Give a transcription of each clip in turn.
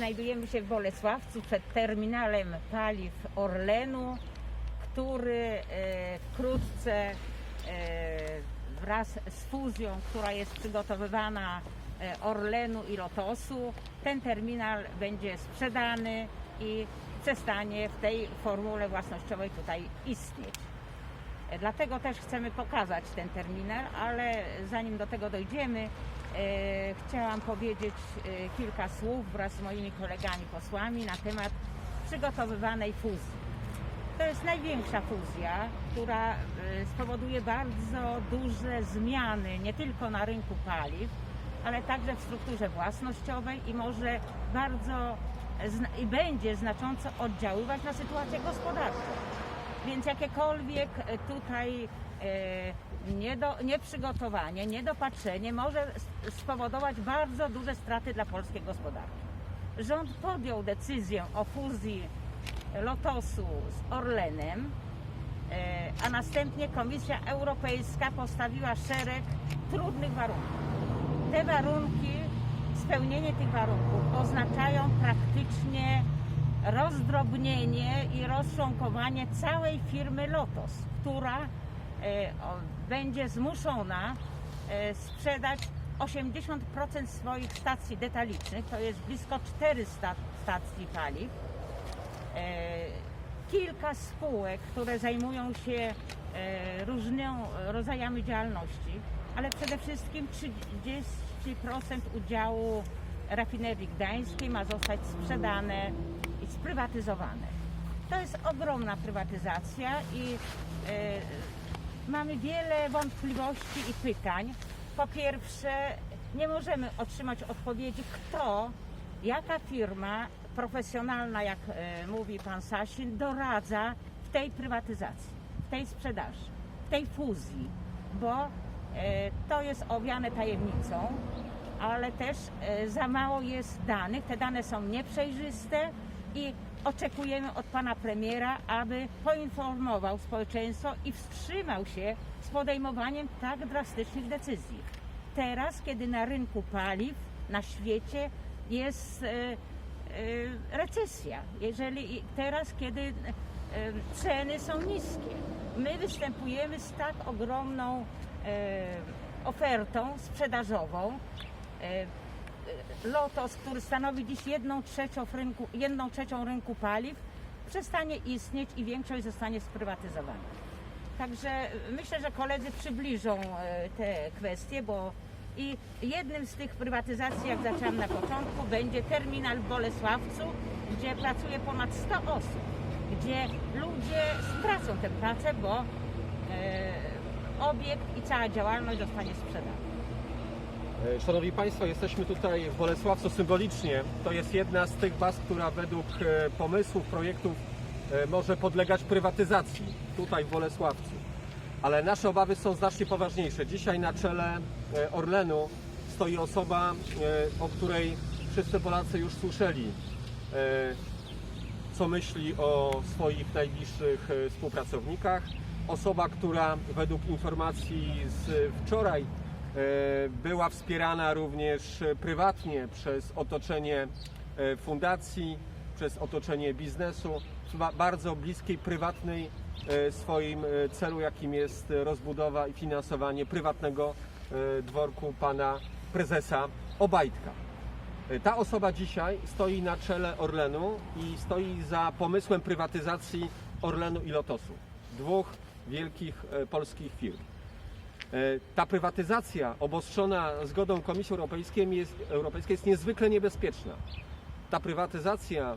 Znajdujemy się w Bolesławcu przed terminalem paliw Orlenu, który e, wkrótce e, wraz z fuzją, która jest przygotowywana e, Orlenu i Lotosu, ten terminal będzie sprzedany i przestanie w tej formule własnościowej tutaj istnieć. Dlatego też chcemy pokazać ten terminal, ale zanim do tego dojdziemy, chciałam powiedzieć e, kilka słów wraz z moimi kolegami posłami na temat przygotowywanej fuzji. To jest największa fuzja, która e, spowoduje bardzo duże zmiany nie tylko na rynku paliw, ale także w strukturze własnościowej i może bardzo i będzie znacząco oddziaływać na sytuację gospodarczą. Więc jakiekolwiek e, tutaj e, niedo, nieprzygotowanie, niedopatrzenie może spowodować bardzo duże straty dla polskiej gospodarki. Rząd podjął decyzję o fuzji Lotosu z Orlenem, e, a następnie Komisja Europejska postawiła szereg trudnych warunków. Te warunki, spełnienie tych warunków oznaczają praktycznie rozdrobnienie i rozczłonkowanie całej firmy Lotos, która będzie zmuszona e, sprzedać 80% swoich stacji detalicznych, to jest blisko 400 stacji paliw, e, kilka spółek, które zajmują się e, różnymi rodzajami działalności, ale przede wszystkim 30% udziału rafinerii gdańskiej ma zostać sprzedane i sprywatyzowane. To jest ogromna prywatyzacja i e, mamy wiele wątpliwości i pytań. Po pierwsze, nie możemy otrzymać odpowiedzi, kto, jaka firma profesjonalna, jak e, mówi pan Sasin, doradza w tej prywatyzacji, w tej sprzedaży, w tej fuzji, bo e, to jest owiane tajemnicą, ale też e, za mało jest danych. Te dane są nieprzejrzyste i oczekujemy od pana premiera, aby poinformował społeczeństwo i wstrzymał się z podejmowaniem tak drastycznych decyzji. Teraz, kiedy na rynku paliw na świecie jest e, e, recesja, jeżeli teraz, kiedy e, ceny są niskie, my występujemy z tak ogromną ofertą sprzedażową. Lotos, który stanowi dziś jedną trzecią, rynku, jedną trzecią rynku paliw, przestanie istnieć i większość zostanie sprywatyzowana. Także myślę, że koledzy przybliżą e, te kwestie, bo i jednym z tych prywatyzacji, jak zaczęłam na początku, będzie terminal w Bolesławcu, gdzie pracuje ponad 100 osób, gdzie ludzie stracą tę pracę, bo e, obiekt i cała działalność zostanie sprzedana. E, Szanowni Państwo, jesteśmy tutaj w Bolesławcu symbolicznie. To jest jedna z tych baz, która według e, pomysłów, projektów e, może podlegać prywatyzacji tutaj w Bolesławcu. Ale nasze obawy są znacznie poważniejsze. Dzisiaj na czele Orlenu stoi osoba, o której wszyscy Polacy już słyszeli, co myśli o swoich najbliższych współpracownikach. Osoba, która według informacji z wczoraj była wspierana również e, prywatnie przez otoczenie e, fundacji, przez otoczenie biznesu, bardzo bliskiej, prywatnej e, swoim e, celu, jakim jest e, rozbudowa i finansowanie prywatnego e, dworku pana prezesa Obajtka. E, Ta osoba dzisiaj stoi na czele Orlenu i stoi za pomysłem prywatyzacji Orlenu i Lotosu, dwóch wielkich e, polskich firm. E, Ta prywatyzacja obostrzona zgodą Komisji Europejskiej jest, Europejskiej jest niezwykle niebezpieczna. Ta prywatyzacja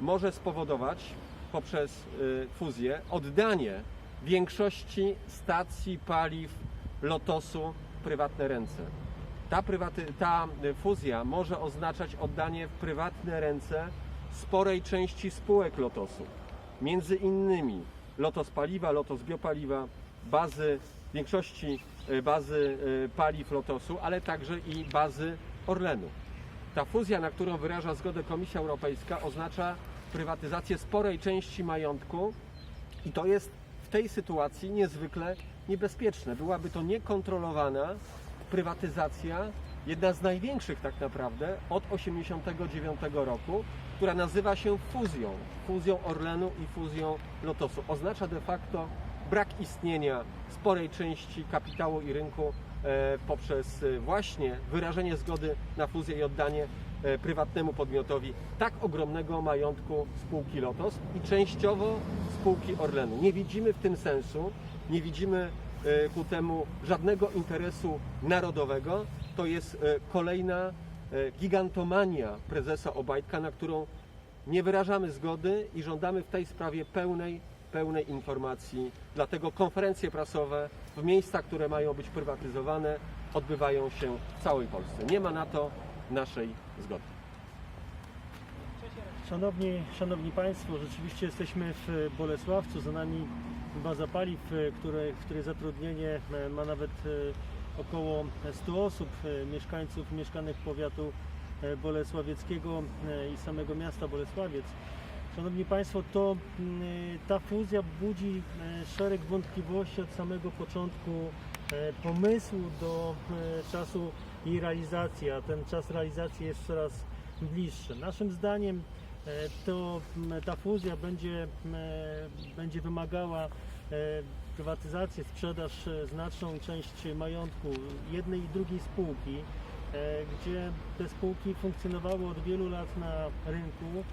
może spowodować poprzez e, fuzję oddanie większości stacji paliw Lotosu w prywatne ręce. Ta, prywaty, ta y, fuzja może oznaczać oddanie w prywatne ręce sporej części spółek Lotosu. Między innymi Lotos Paliwa, Lotos Biopaliwa, bazy, większości y, bazy y, paliw Lotosu, ale także i bazy Orlenu. Ta fuzja, na którą wyraża zgodę Komisja Europejska, oznacza prywatyzację sporej części majątku i to jest w tej sytuacji niezwykle niebezpieczne. Byłaby to niekontrolowana prywatyzacja jedna z największych tak naprawdę od 1989 roku, która nazywa się fuzją. Fuzją Orlenu i fuzją Lotosu. Oznacza de facto brak istnienia sporej części kapitału i rynku e, poprzez e, właśnie wyrażenie zgody na fuzję i oddanie e, prywatnemu podmiotowi tak ogromnego majątku spółki Lotos i częściowo spółki Orlenu. Nie widzimy w tym sensu, nie widzimy ku temu żadnego interesu narodowego. To jest kolejna gigantomania prezesa Obajtka, na którą nie wyrażamy zgody i żądamy w tej sprawie pełnej, pełnej informacji. Dlatego konferencje prasowe w miejscach, które mają być prywatyzowane, odbywają się w całej Polsce. Nie ma na to naszej zgody. Szanowni, szanowni Państwo, rzeczywiście jesteśmy w Bolesławcu, za nami baza paliw, e, które, w której zatrudnienie e, ma nawet e, około 100 osób, mieszkańców mieszkanek powiatu bolesławieckiego i samego miasta Bolesławiec. Szanowni Państwo, to mm, ta fuzja budzi e, szereg wątpliwości od samego początku e, pomysłu do e, czasu jej realizacji, a ten czas realizacji jest coraz bliższy. Naszym zdaniem to m, ta fuzja będzie, m, będzie wymagała prywatyzację, sprzedaż znaczną część majątku jednej i drugiej spółki, gdzie te spółki funkcjonowały od wielu lat na rynku,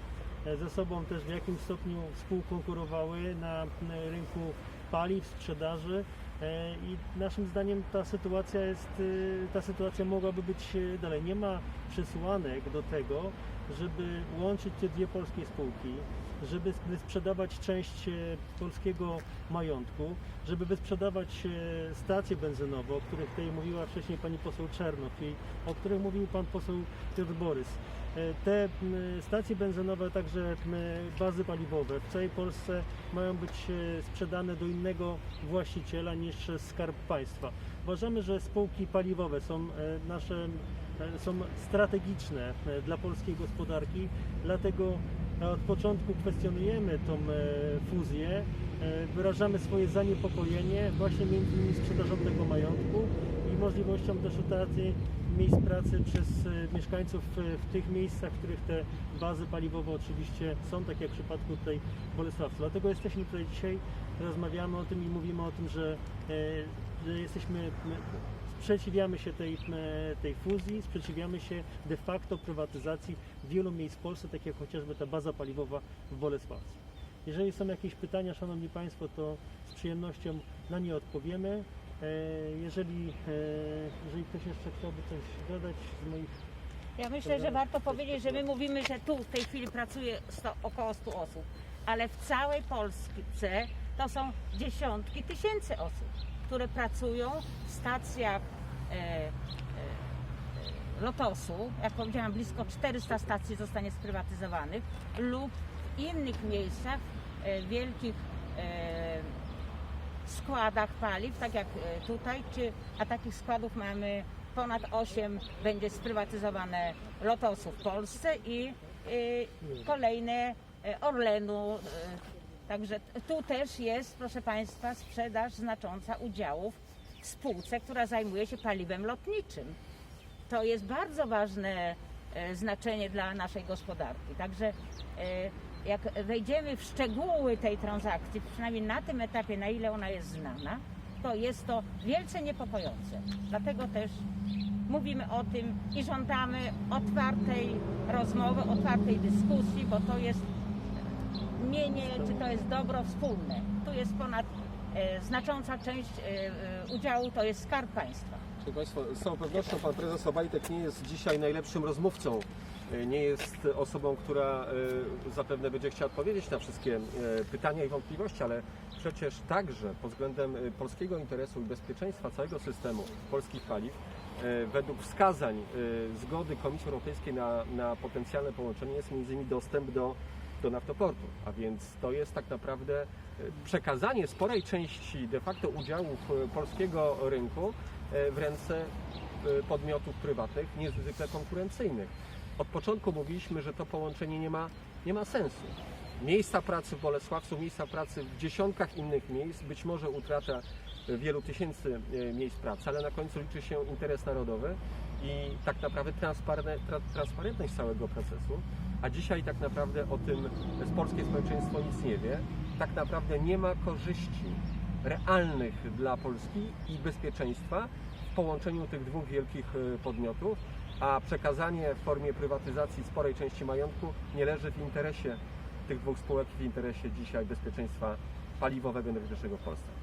ze sobą też w jakimś stopniu współkonkurowały na m, rynku paliw, sprzedaży e, i naszym zdaniem ta sytuacja jest, e, ta sytuacja mogłaby być e, dalej. Nie ma przesłanek do tego, żeby łączyć te dwie polskie spółki, żeby sprzedawać część e, polskiego majątku, żeby wysprzedawać e, stacje benzynowe, o których tutaj mówiła wcześniej pani poseł Czernow i o których mówił pan poseł Piotr Borys. E, Te stacje benzynowe, także bazy paliwowe w całej Polsce mają być sprzedane do innego właściciela niż Skarb Państwa. Uważamy, że spółki paliwowe są nasze są strategiczne dla polskiej gospodarki, dlatego od początku kwestionujemy tą e, fuzję, e, wyrażamy swoje zaniepokojenie właśnie między innymi sprzedażą tego majątku i możliwością też utraty miejsc pracy przez e, mieszkańców w tych miejscach, w których te bazy paliwowe oczywiście są, tak jak w przypadku tutaj Bolesławca. Dlatego jesteśmy tutaj dzisiaj, rozmawiamy o tym i mówimy o tym, że, że jesteśmy sprzeciwiamy się tej, e, tej fuzji, sprzeciwiamy się de facto prywatyzacji wielu miejsc w Polsce, tak jak chociażby ta baza paliwowa w Bolesławcu. Jeżeli są jakieś pytania, Szanowni Państwo, to z przyjemnością na nie odpowiemy. E, Jeżeli, e, jeżeli ktoś jeszcze chciałby coś dodać z moich Ja myślę, że warto powiedzieć, że my mówimy, że tu w tej chwili pracuje 100, około 100 osób, ale w całej Polsce to są dziesiątki tysięcy osób, które pracują w stacjach Lotosu. Jak powiedziałam, blisko 400 stacji zostanie sprywatyzowanych lub w innych miejscach, e, wielkich e, składach paliw, tak jak e, tutaj, czy, a takich składów mamy ponad 8, będzie sprywatyzowane Lotosu w Polsce i e, kolejne e, Orlenu. e, Także tu też jest, proszę Państwa, sprzedaż znacząca udziałów spółce, która zajmuje się paliwem lotniczym. To jest bardzo ważne e, znaczenie dla naszej gospodarki. Także e, jak wejdziemy w szczegóły tej transakcji, przynajmniej na tym etapie, na ile ona jest znana, to jest to wielce niepokojące. Dlatego też mówimy o tym i żądamy otwartej rozmowy, otwartej dyskusji, bo to jest mienie, czy to jest dobro wspólne. Tu jest ponad znacząca część e, e, udziału, to jest skarb państwa. Proszę Państwa, z całą pewnością Pan Prezes Obajtek nie jest dzisiaj najlepszym rozmówcą. E, Nie jest osobą, która e, zapewne będzie chciała odpowiedzieć na wszystkie e, pytania i wątpliwości, ale przecież także pod względem e, polskiego interesu i bezpieczeństwa całego systemu polskich paliw, e, według wskazań e, zgody Komisji Europejskiej na, na potencjalne połączenie jest m.in. dostęp do, do naftoportu. A więc to jest tak naprawdę e, przekazanie sporej części de facto udziałów e, polskiego rynku e, w ręce podmiotów prywatnych niezwykle konkurencyjnych. Od początku mówiliśmy, że to połączenie nie ma, nie ma sensu. Miejsca pracy w Bolesławcu, miejsca pracy w dziesiątkach innych miejsc, być może utrata wielu tysięcy miejsc pracy, ale na końcu liczy się interes narodowy i tak naprawdę transparentność całego procesu. A dzisiaj tak naprawdę o tym polskie społeczeństwo nic nie wie. Tak naprawdę nie ma korzyści realnych dla Polski i bezpieczeństwa w połączeniu tych dwóch wielkich e, podmiotów, a przekazanie w formie prywatyzacji sporej części majątku nie leży w interesie tych dwóch spółek, w interesie dzisiaj bezpieczeństwa paliwowego energetycznego w Polsce.